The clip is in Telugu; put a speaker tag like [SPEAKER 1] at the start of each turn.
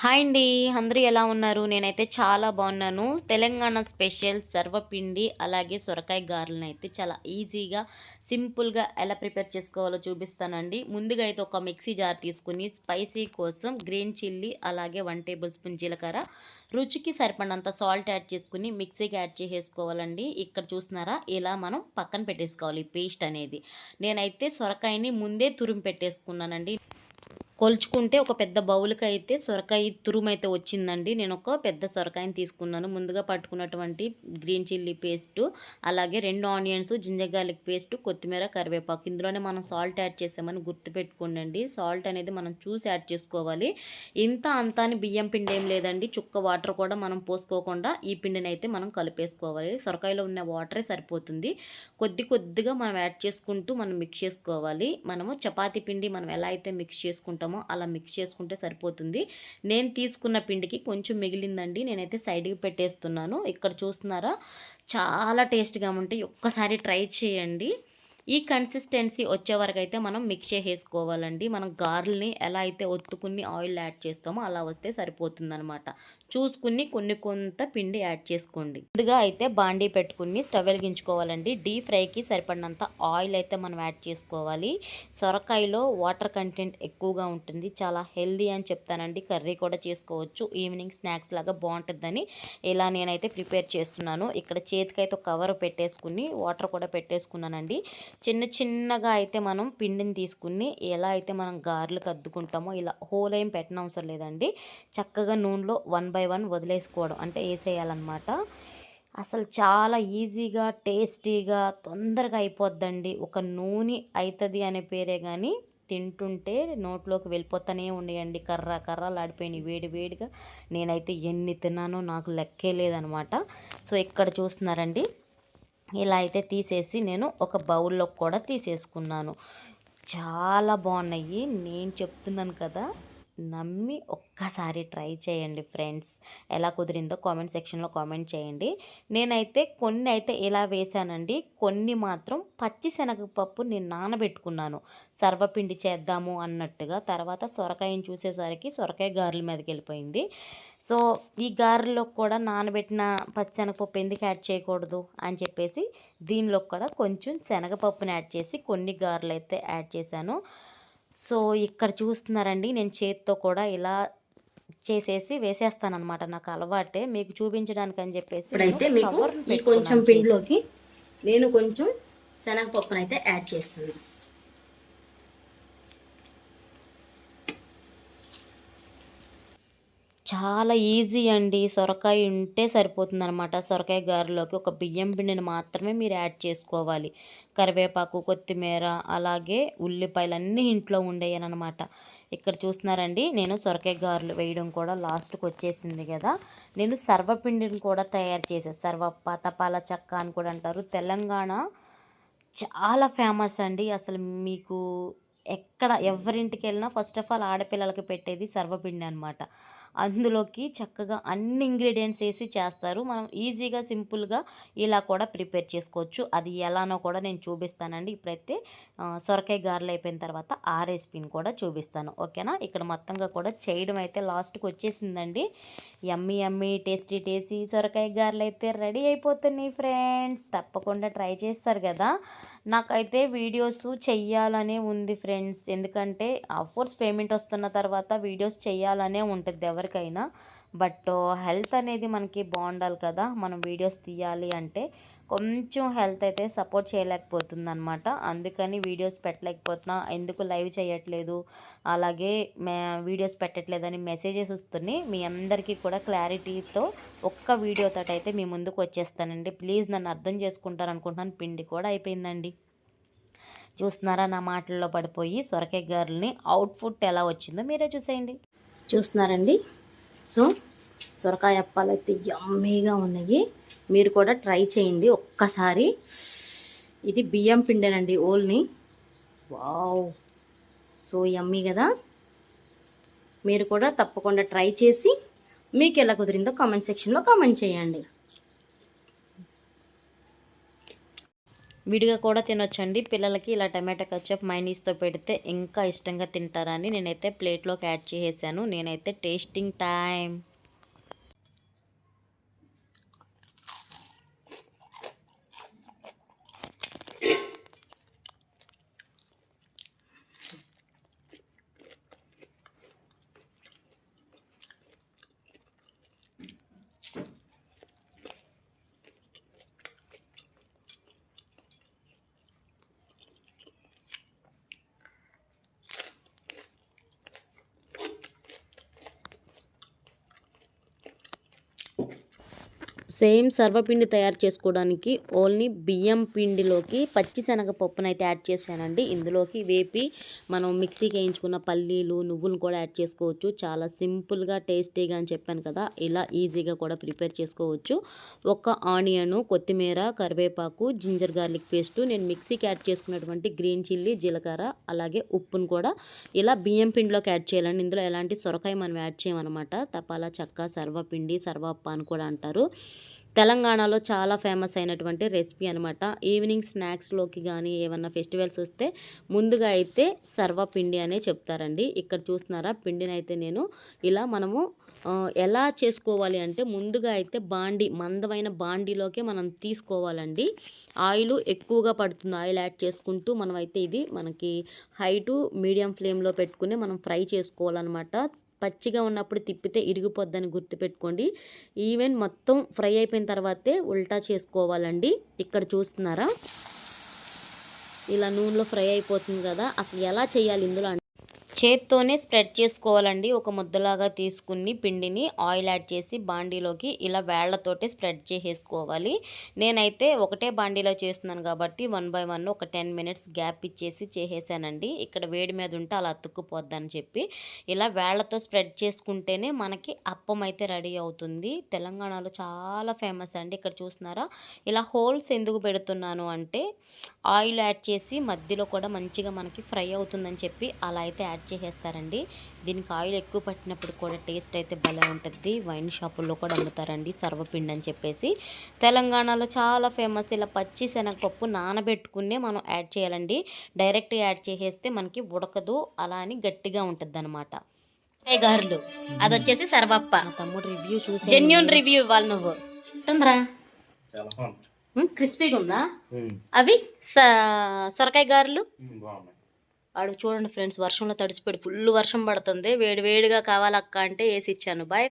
[SPEAKER 1] హాయ్ అండి అందరూ ఎలా ఉన్నారు? నేనైతే చాలా బాగున్నాను. తెలంగాణ స్పెషల్ సర్వపిండి అలాగే సొరకాయ గారెలను అయితే చాలా ఈజీగా సింపుల్గా ఎలా ప్రిపేర్ చేసుకోవాలో చూపిస్తానండి. ముందుగా అయితే ఒక మిక్సీ జార్ తీసుకుని స్పైసీ కోసం గ్రీన్ చిల్లీ అలాగే వన్ టేబుల్ స్పూన్ జీలకర్ర. రుచికి సరిపడినంత సాల్ట్ యాడ్ చేసుకుని మిక్సీకి యాడ్ చేసేసుకోవాలండి. ఇక్కడ చూస్తున్నారా? ఇలా మనం పక్కన పెట్టేసుకోవాలి పేస్ట్ అనేది. నేనైతే సొరకాయని ముందే తురిమి పెట్టేసుకున్నానండి. కొలుచుకుంటే ఒక పెద్ద బౌల్కి అయితే సొరకాయ తురుమైతే వచ్చిందండి. నేను ఒక పెద్ద సొరకాయని తీసుకున్నాను. ముందుగా పట్టుకున్నటువంటి గ్రీన్ చిల్లీ పేస్ట్ అలాగే రెండు ఆనియన్స్ జింజర్ గార్లిక్ పేస్ట్ కొత్తిమీర కరివేపాకు. ఇందులోనే మనం సాల్ట్ యాడ్ చేసామని గుర్తుపెట్టుకోండి సాల్ట్ అనేది మనం చూసి యాడ్ చేసుకోవాలి. ఇంత అంతా అని బియ్యం పిండి ఏం లేదండి. చుక్క వాటర్ కూడా మనం పోసుకోకుండా ఈ పిండిని అయితే మనం కలిపేసుకోవాలి. సొరకాయలో ఉన్న వాటరే సరిపోతుంది. కొద్ది కొద్దిగా మనం యాడ్ చేసుకుంటూ మనం మిక్స్ చేసుకోవాలి. మనము చపాతీ పిండి మనం ఎలా అయితే మిక్స్ చేసుకుంటాం చేసుకుంటామో అలా మిక్స్ చేసుకుంటే సరిపోతుంది. నేను తీసుకున్న పిండికి కొంచెం మిగిలిందండి. నేనైతే సైడ్కి పెట్టేస్తున్నాను. ఇక్కడ చూస్తున్నారా? చాలా టేస్ట్గా ఉంటాయి ఒక్కసారి ట్రై చేయండి. ఈ కన్సిస్టెన్సీ వచ్చే వరకు అయితే మనం మిక్స్ చేసేసుకోవాలండి. మనం గార్లని ఎలా అయితే ఒత్తుకుని ఆయిల్ యాడ్ చేస్తామో అలా వస్తే సరిపోతుందనమాట చూసుకుని కొన్ని కొంత పిండి యాడ్ చేసుకోండి. ముందుగా అయితే బాండీ పెట్టుకుని స్టవ్ వెలిగించుకోవాలండి. డీప్ ఫ్రైకి సరిపడినంత ఆయిల్ అయితే మనం యాడ్ చేసుకోవాలి. సొరకాయలో వాటర్ కంటెంట్ ఎక్కువగా ఉంటుంది. చాలా హెల్దీ అని చెప్తానండి. కర్రీ కూడా చేసుకోవచ్చు. ఈవినింగ్ స్నాక్స్ లాగా బాగుంటుందని ఇలా నేనైతే ప్రిపేర్ చేస్తున్నాను. ఇక్కడ చేతికైతే ఒక కవర్ పెట్టేసుకుని వాటర్ కూడా పెట్టేసుకున్నానండి. చిన్న చిన్నగా అయితే మనం పిండిని తీసుకుని ఎలా అయితే మనం గారెలకు అద్దుకుంటామో ఇలా హోల్ ఏం పెట్టనవసరం లేదండి. చక్కగా నూనెలో వన్ బై వన్ వదిలేసుకోవడం అంటే వేసేయాలన్నమాట. అసలు చాలా ఈజీగా టేస్టీగా తొందరగా అయిపోద్దండి. ఒక నూనె అవుతుంది అనే పేరే కానీ తింటుంటే నోట్లోకి వెళ్ళిపోతానే ఉండేయండి. కర్ర కర్రలు ఆడిపోయినాయి. వేడి వేడిగా నేనైతే ఎన్ని తిన్నానో నాకు లెక్కే లేదనమాట సో ఇక్కడ చూస్తున్నారండి. ఇలా అయితే తీసేసి నేను ఒక బౌల్లో కూడా తీసేసుకున్నాను. చాలా బాగున్నాయి. నేను చెప్తున్నాను కదా. నమ్మి ఒక్కసారి ట్రై చేయండి ఫ్రెండ్స్. ఎలా కుదిరిందో కామెంట్ సెక్షన్లో కామెంట్ చేయండి. నేనైతే కొన్ని అయితే ఇలా వేశానండి కొన్ని మాత్రం పచ్చి శనగపప్పు నేను నానబెట్టుకున్నాను. సర్వపిండి చేద్దాము అన్నట్టుగా. తర్వాత సొరకాయని చూసేసరికి సొరకాయ గారెల మీదకి వెళ్ళిపోయింది. సో ఈ గారెలో కూడా నానబెట్టిన పచ్చిశనగపప్పు ఎందుకు యాడ్ చేయకూడదు అని చెప్పేసి దీనిలో కూడా కొంచెం శనగపప్పుని యాడ్ చేసి కొన్ని గారెలు అయితే యాడ్ చేశాను. సో ఇక్కడ చూస్తున్నారండి. నేను చేతితో కూడా ఇలా చేసేసి వేసేస్తానమాట నాకు అలవాటే. మీకు చూపించడానికి అని చెప్పేసి
[SPEAKER 2] ఇప్పుడైతే
[SPEAKER 1] నేను
[SPEAKER 2] మీకు కొంచెం పిండిలోకి నేను కొంచెం శనగపప్పును అయితే యాడ్ చేస్తున్నాను
[SPEAKER 1] చాలా ఈజీ అండి. సొరకాయ ఉంటే సరిపోతుంది అనమాట సొరకాయ గారెలోకి ఒక బియ్యం పిండిని మాత్రమే మీరు యాడ్ చేసుకోవాలి. కరివేపాకు కొత్తిమీర అలాగే ఉల్లిపాయలు అన్నీ ఇంట్లో ఉండేయనమాట ఇక్కడ చూస్తున్నారండి నేను సొరకాయ గారెలు వేయడం కూడా లాస్ట్కి వచ్చేసింది కదా. నేను సర్వపిండిని కూడా తయారు చేసాను సర్వ తపాల చెక్క అని కూడా అంటారు. తెలంగాణ చాలా ఫేమస్ అండి. అసలు మీకు ఎక్కడ ఎవరింటికి వెళ్ళినా ఫస్ట్ ఆఫ్ ఆల్ ఆడపిల్లలకి పెట్టేది సర్వపిండి అనమాట అందులోకి చక్కగా అన్ని ఇంగ్రీడియంట్స్ వేసి చేస్తారు. మనం ఈజీగా సింపుల్గా ఇలా కూడా ప్రిపేర్ చేసుకోవచ్చు. అది ఎలానో కూడా నేను చూపిస్తానండి. ఇప్పుడైతే సొరకాయ గారెలు అయిపోయిన తర్వాత ఆ రెసిపీని కూడా చూపిస్తాను. ఓకేనా? ఇక్కడ మొత్తంగా కూడా చేయడం అయితే లాస్ట్కి వచ్చేసిందండి. ఎమ్మి యమ్మీ టేస్టీ టేస్టీ సొరకాయ గారెలు అయితే రెడీ అయిపోతున్నాయి ఫ్రెండ్స్. తప్పకుండా ట్రై చేస్తారు కదా? నాకైతే వీడియోస్ చెయ్యాలనే ఉంది ఫ్రెండ్స్. ఎందుకంటే కోర్స్ పేమెంట్ వస్తున్న తర్వాత వీడియోస్ చెయ్యాలనే ఉంటుంది ఎవరికైనా బట్ హెల్త్ అనేది మనకి బాగుండాలి కదా. మనం వీడియోస్ తీయాలి అంటే కొంచెం హెల్త్ అయితే సపోర్ట్ చేయలేకపోతుంది అనమాట అందుకని వీడియోస్ పెట్టలేకపోతున్నా. ఎందుకు లైవ్ చేయట్లేదు? అలాగే మే వీడియోస్ పెట్టట్లేదని మెసేజెస్ వస్తున్నాయి. మీ అందరికీ కూడా క్లారిటీతో ఒక్క వీడియోతో అయితే మీ ముందుకు వచ్చేస్తానండి. ప్లీజ్ నన్ను అర్థం చేసుకుంటారు అనుకుంటున్నాను పిండి కూడా అయిపోయిందండి. చూస్తున్నారా నా మాటల్లో పడిపోయి సొరకాయ గారెల్ని అవుట్పుట్ ఎలా వచ్చిందో మీరే చూసేయండి.
[SPEAKER 2] చూస్తున్నారండి. సో సొరకాయ అప్పాలు అయితే యమ్మీగా ఉన్నాయి. మీరు కూడా ట్రై చేయండి ఒక్కసారి. ఇది బియ్యం పిండేనండి ఓల్ని. వావ్! సో యమ్మీ కదా. మీరు కూడా తప్పకుండా ట్రై చేసి మీకు ఎలా కుదిరిందో కామెంట్ సెక్షన్లో కామెంట్ చేయండి.
[SPEAKER 1] విడిగా కూడా తినొచ్చండి. పిల్లలకి ఇలా టమాటా కచ్చప్ మైనీస్తో పెడితే ఇంకా ఇష్టంగా తింటారని నేనైతే ప్లేట్లోకి యాడ్ చేసేసాను. నేనైతే టేస్టింగ్ టైం సేమ్ సర్వపిండి తయారు చేసుకోవడానికి ఓన్లీ బియ్యం పిండిలోకి పచ్చి శనగపప్పునైతే యాడ్ చేశానండి. ఇందులోకి వేపి మనం మిక్సీకి వేయించుకున్న పల్లీలు నువ్వులు కూడా యాడ్ చేసుకోవచ్చు. చాలా సింపుల్గా టేస్టీగా అని చెప్పాను కదా ఇలా ఈజీగా కూడా ప్రిపేర్ చేసుకోవచ్చు. ఒక ఆనియను కొత్తిమీర కరివేపాకు జింజర్ గార్లిక్ పేస్టు నేను మిక్సీకి యాడ్ చేసుకున్నటువంటి గ్రీన్ చిల్లీ జీలకర్ర అలాగే ఉప్పును కూడా ఇలా బియ్యం పిండిలోకి యాడ్ చేయాలండి. ఇందులో ఎలాంటి సొరకాయ మనం యాడ్ చేయమన్నమాట. తపాలా చెక్క సర్వపిండి సర్వప్ప అని కూడా అంటారు. తెలంగాణలో చాలా ఫేమస్ అయినటువంటి రెసిపీ అనమాట ఈవినింగ్ స్నాక్స్లోకి కానీ ఏమన్నా ఫెస్టివల్స్ వస్తే ముందుగా అయితే సర్వపిండి అనే చెప్తారండి. ఇక్కడ చూస్తున్నారా? పిండిని అయితే నేను ఇలా మనము ఎలా చేసుకోవాలి అంటే ముందుగా అయితే బాండి మందమైన బాండీలోకి మనం తీసుకోవాలండి. ఆయిల్ ఎక్కువగా పడుతుంది. ఆయిల్ యాడ్ చేసుకుంటూ మనం అయితే ఇది మనకి హైటు మీడియం ఫ్లేమ్లో పెట్టుకుని మనం ఫ్రై చేసుకోవాలన్నమాట. పచ్చిగా ఉన్నప్పుడు తిప్పితే ఇరిగిపోద్దని గుర్తుపెట్టుకోండి. ఈవెన్ మొత్తం ఫ్రై అయిపోయిన తర్వాతే ఉల్టా చేసుకోవాలండి. ఇక్కడ చూస్తున్నారా? ఇలా నూనెలో ఫ్రై అయిపోతుంది కదా. అసలు ఎలా చేయాలి ఇందులో చేత్తోనే స్ప్రెడ్ చేసుకోవాలండి. ఒక ముద్దలాగా తీసుకుని పిండిని ఆయిల్ యాడ్ చేసి బాండీలోకి ఇలా వేళ్ళతోటి స్ప్రెడ్ చేసేసుకోవాలి. నేనైతే ఒకటే బాండీలో చేస్తున్నాను కాబట్టి వన్ బై వన్ ఒక టెన్ మినిట్స్ గ్యాప్ ఇచ్చేసి చేసేసానండి. ఇక్కడ వేడి మీద ఉంటే అలా అతుక్కుపోద్దని చెప్పి ఇలా వేళ్ళతో స్ప్రెడ్ చేసుకుంటేనే మనకి అప్పం అయితే రెడీ అవుతుంది. తెలంగాణలో చాలా ఫేమస్ అండి. ఇక్కడ చూస్తున్నారా? ఇలా హోల్స్ ఎందుకు పెడుతున్నాను అంటే ఆయిల్ యాడ్ చేసి మధ్యలో కూడా మంచిగా మనకి ఫ్రై అవుతుందని చెప్పి అలా అయితే యాడ్ చేసేస్తారండి. దీనికి ఆయిల్ ఎక్కువ పట్టినప్పుడు కూడా టేస్ట్ అయితే భలే ఉంటుంది. వైన్ షాపుల్లో కూడా అమ్ముతారండి. సర్వపిండి అని చెప్పేసి. తెలంగాణలో చాలా ఫేమస్ ఇలా పచ్చి శనగపప్పు నానబెట్టుకునే మనం యాడ్ చేయాలండి. డైరెక్ట్ యాడ్ చేసేస్తే మనకి ఉడకదు. అలా అని గట్టిగా ఉంటుంది అనమాట గారులు. అది వచ్చేసి సర్వప్ప. తమ్ముడు రివ్యూ చూసి జెన్యున్ రివ్యూ ఇవ్వాలి నువ్వు. ఉంటుందిరా.
[SPEAKER 3] బాగుంది.
[SPEAKER 1] క్రిస్పీగా ఉందా? అవి సొరకాయ గారెలు? వాడు చూడండి ఫ్రెండ్స్ వర్షంలో తడిసిపోయి ఫుల్ వర్షం పడుతుంది. వేడి వేడిగా కావాలక్క అంటే వేసి ఇచ్చాను. బాయ్.